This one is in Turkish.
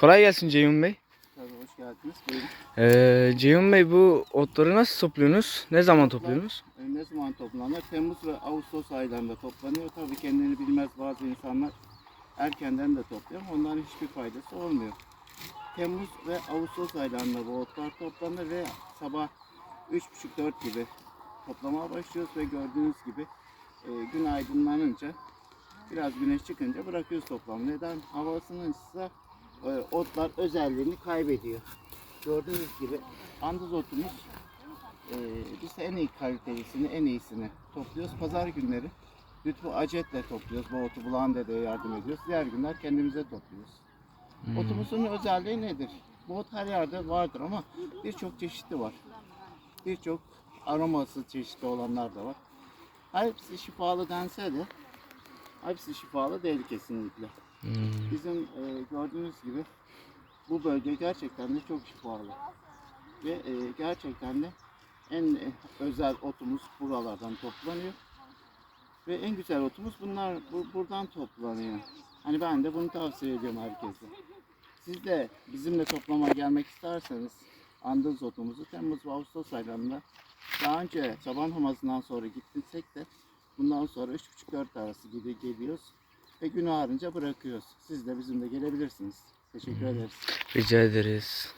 Kolay gelsin Ceyhun Bey. Tabii hoş geldiniz. Buyurun. Ee, Ceyhun Bey bu otları nasıl topluyorsunuz? Ne zaman topluyorsunuz? E, Ne zaman toplanır? Temmuz ve Ağustos aylarında toplanıyor. Tabii kendini bilmez bazı insanlar erkenden de topluyor ama onların hiçbir faydası olmuyor. Temmuz ve Ağustos aylarında bu otlar toplanır ve sabah 3.30-4 gibi toplamaya başlıyoruz ve gördüğünüz gibi e, gün aydınlanınca biraz güneş çıkınca bırakıyoruz toplamı. Neden? Hava ısınınca e, otlar özelliğini kaybediyor. Gördüğünüz gibi andız otumuz ee, biz en iyi kalitelisini, en iyisini topluyoruz. Pazar günleri Lütfü Acet'le topluyoruz. Bu otu bulan dedeye yardım ediyoruz. Diğer günler kendimize topluyoruz. Otumuzun özelliği nedir? Bu ot her yerde vardır ama birçok çeşitli var. Birçok aroması çeşitli olanlar da var. Hepsi şifalı dense de hepsi şifalı değil kesinlikle. Hmm. Bizim e, gördüğünüz gibi bu bölge gerçekten de çok şifalı. Ve e, gerçekten de en e, özel otumuz buralardan toplanıyor. Ve en güzel otumuz bunlar bu, buradan toplanıyor. Hani ben de bunu tavsiye ediyorum herkese. Siz de bizimle toplama gelmek isterseniz andız otumuzu Temmuz ve Ağustos aylarında daha önce sabah namazından sonra gittiysek de bundan sonra 3.30-4 arası gibi geliyoruz ve gün ağarınca bırakıyoruz. Siz de bizimle gelebilirsiniz. Teşekkür ederiz. Rica ederiz.